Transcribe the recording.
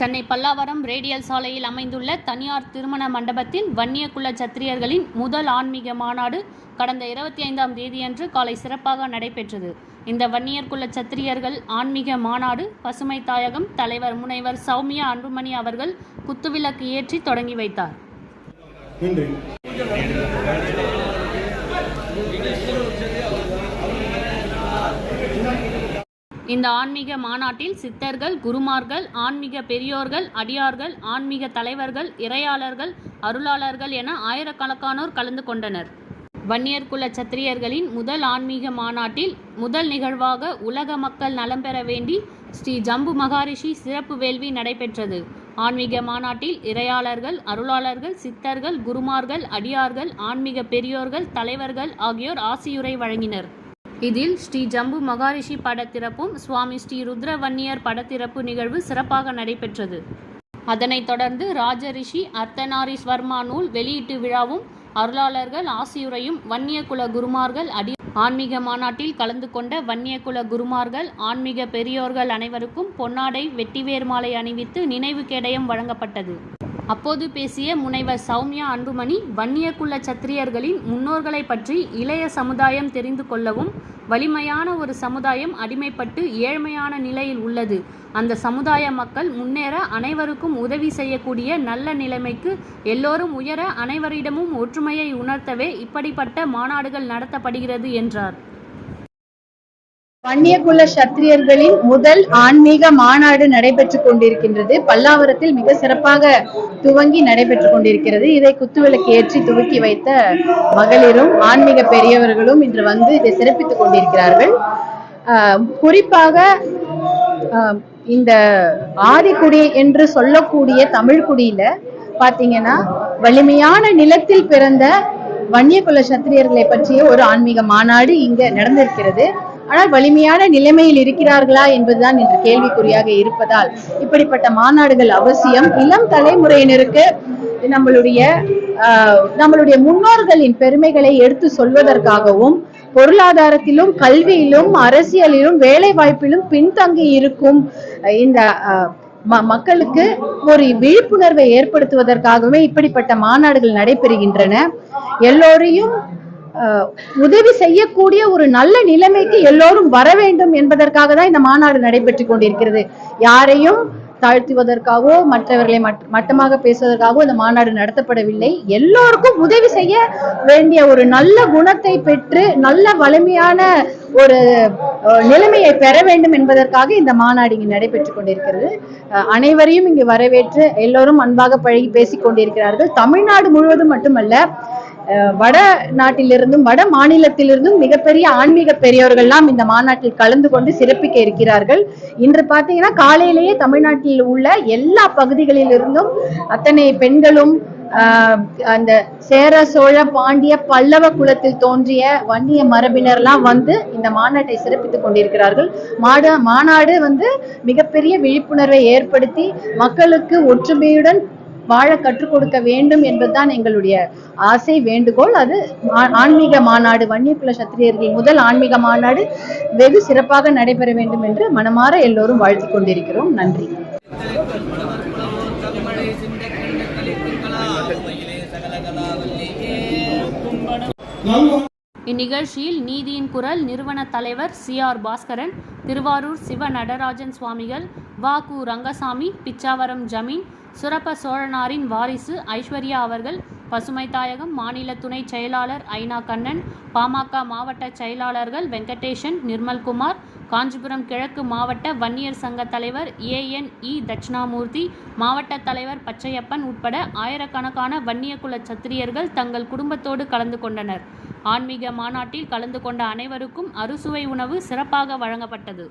Chennai Pallavaram radial சாலையில் அமைந்துள்ள தனியார் திருமண மண்டபத்தில் வன்னியக்குள்ள சத்திரியர்களின் முதல் ஆன்மீக மாநாடு கடந்த இருபத்தி ஐந்தாம் தேதியன்று காலை சிறப்பாக நடைபெற்றது. இந்த வன்னியர்குல சத்திரியர்கள் ஆன்மீக மாநாடு பசுமை தாயகம் தலைவர் முனைவர் சௌமியா அன்புமணி அவர்கள் குத்துவிளக்கு ஏற்றி தொடங்கி வைத்தார். இந்த ஆன்மீக மாநாட்டில் சித்தர்கள் குருமார்கள் ஆன்மீக பெரியோர்கள் அடியார்கள் ஆன்மீக தலைவர்கள் இறையாளர்கள் அருளாளர்கள் என ஆயிரக்கணக்கானோர் கலந்து கொண்டனர். வன்னியர் குல சத்திரியர்களின் முதல் ஆன்மீக மாநாட்டில் முதல் நிகழ்வாக உலக மக்கள் நலம் பெற வேண்டி ஸ்ரீ ஜம்பு மகாரிஷி சிறப்பு வேள்வி நடைபெற்றது. ஆன்மீக மாநாட்டில் இறையாளர்கள் அருளாளர்கள் சித்தர்கள் குருமார்கள் அடியார்கள் ஆன்மீக பெரியோர்கள் தலைவர்கள் ஆகியோர் ஆசியுரை வழங்கினர். இதில் ஸ்ரீ ஜம்பு மகாரிஷி படத்திறப்பும் சுவாமி ஸ்ரீ ருத்ரவன்னியர் படத்திறப்பு நிகழ்வு சிறப்பாக நடைபெற்றது. அதனைத் தொடர்ந்து ராஜரிஷி அர்த்தநாரீஸ்வர்மா நூல் வெளியீட்டு விழாவும் அருளாளர்கள் ஆசியுரையும் வன்னியகுல குருமார்கள் அடி ஆன்மீக மாநாட்டில் கலந்து கொண்ட வன்னியகுல குருமார்கள் ஆன்மீக பெரியோர்கள் அனைவருக்கும் பொன்னாடை வெட்டிவேர் மாலை அணிவித்து நினைவு கேடயம் வழங்கப்பட்டது. அப்போது பேசிய முனைவர் சௌமியா அன்புமணி வன்னியகுல சத்திரியர்களின் முன்னோர்களை பற்றி இளைய சமுதாயம் தெரிந்து கொள்ளவும் வலிமையான ஒரு சமுதாயம் அடிமைப்பட்டு ஏழ்மையான நிலையில் உள்ளது. அந்த சமுதாய மக்கள் முன்னேற அனைவருக்கும் உதவி செய்யக்கூடிய நல்ல நிலைமைக்கு எல்லோரும் உயர அனைவரிடமும் ஒற்றுமையை உணர்த்தவே இப்படிப்பட்ட மாநாடுகள் நடத்தப்படுகிறது என்றார். வன்னியகுல சத்திரியர்களின் முதல் ஆன்மீக மாநாடு நடைபெற்றுக் கொண்டிருக்கின்றது. பல்லாவரத்தில் மிக சிறப்பாக துவங்கி நடைபெற்றுக் கொண்டிருக்கிறது. இதை குத்துவிளக்கு ஏற்றி துவக்கி வைத்த மகளிரும் ஆன்மீக பெரியவர்களும் இன்று வந்து இதை சிறப்பித்துக் கொண்டிருக்கிறார்கள். ஆஹ் குறிப்பாக ஆஹ் இந்த ஆதிக்குடி என்று சொல்லக்கூடிய தமிழ்குடியில பாத்தீங்கன்னா வலிமையான நிலத்தில் பிறந்த வன்னியகுல சத்திரியர்களை பற்றிய ஒரு ஆன்மீக மாநாடு இங்க நடந்திருக்கிறது. ஆனால் வலிமையான நிலைமையில் இருக்கிறார்களா என்பதுதான் இன்று கேள்விக்குறியாக இருப்பதால் இப்படிப்பட்ட மாநாடுகள் அவசியம். இளம் தலைமுறையினருக்கு நம்மளுடைய நம்மளுடைய முன்னோர்களின் பெருமைகளை எடுத்து சொல்வதற்காகவும் பொருளாதாரத்திலும் கல்வியிலும் அரசியலிலும் வேலை வாய்ப்பிலும் பின்தங்கி இருக்கும் இந்த ம- மக்களுக்கு ஒரு விழிப்புணர்வை ஏற்படுத்துவதற்காகவே இப்படிப்பட்ட மாநாடுகள் நடைபெறுகின்றன. எல்லோரையும் உதவி செய்யக்கூடிய ஒரு நல்ல நிலைமைக்கு எல்லோரும் வர வேண்டும் என்பதற்காக தான் இந்த மாநாடு நடைபெற்றுக் கொண்டிருக்கிறது. யாரையும் தாழ்த்துவதற்காகவோ மற்றவர்களை மட்டமாக பேசுவதற்காகவோ இந்த மாநாடு நடத்தப்படவில்லை. எல்லோருக்கும் உதவி செய்ய வேண்டிய ஒரு நல்ல குணத்தை பெற்று நல்ல வலிமையான ஒரு அஹ், நிலைமையை பெற வேண்டும் என்பதற்காக இந்த மாநாடு இங்கு நடைபெற்றுக் கொண்டிருக்கிறது. அஹ், அனைவரையும் இங்கு வரவேற்று எல்லோரும் அன்பாக பழகி பேசிக் கொண்டிருக்கிறார்கள். தமிழ்நாடு முழுவதும் மட்டுமல்ல வட நாட்டிலிருந்தும் வட மாநிலத்திலிருந்தும் மிகப்பெரிய ஆன்மீக பெரியவர்கள்லாம் இந்த மாநாட்டில் கலந்து கொண்டு சிறப்பிக்க இருக்கிறார்கள். இன்று பார்த்தீங்கன்னா காலையிலேயே தமிழ்நாட்டில் உள்ள எல்லா பகுதிகளிலிருந்தும் அத்தனை பெண்களும் ஆஹ், அந்த சேர சோழ பாண்டிய பல்லவ குலத்தில் தோன்றிய வன்னிய மரபினர்லாம் வந்து இந்த மாநாட்டை சிறப்பித்துக் கொண்டிருக்கிறார்கள். மாட மாநாடு வந்து மிகப்பெரிய விழிப்புணர்வை ஏற்படுத்தி மக்களுக்கு ஒற்றுமையுடன் வாழ கற்றுக் கொடுக்க வேண்டும் என்பதுதான் எங்களுடைய ஆசை வேண்டுகோள். அது ஆன்மீக மாநாடு வன்னியகுல சத்திரியர்கள் முதல் ஆன்மீக மாநாடு வெகு சிறப்பாக நடைபெற வேண்டும் என்று மனமாற எல்லோரும் வாழ்த்திக் கொண்டிருக்கிறோம். நன்றி. இந்நிகழ்ச்சியில் நீதியின் குரல் நிறுவன தலைவர் சி ஆர் பாஸ்கரன் திருவாரூர் சிவ நடராஜன் சுவாமிகள் வா கு ரங்கசாமி பிச்சாவரம் ஜமீன் சுரப்ப சோழனாரின் வாரிசு ஐஸ்வர்யா அவர்கள் பசுமை தாயகம் மாநில துணை செயலாளர் ஐனா கண்ணன் பாமக மாவட்ட செயலாளர்கள் வெங்கடேசன் நிர்மல்குமார் காஞ்சிபுரம் கிழக்கு மாவட்ட வன்னியர் சங்க தலைவர் ஏஎன்இ தட்சிணாமூர்த்தி மாவட்ட தலைவர் பச்சையப்பன் உட்பட ஆயிரக்கணக்கான வன்னியகுல சத்திரியர்கள் தங்கள் குடும்பத்தோடு கலந்து கொண்டனர். ஆன்மீக மாநாட்டில் கலந்து கொண்ட அனைவருக்கும் அறுசுவை உணவு சிறப்பாக வழங்கப்பட்டது.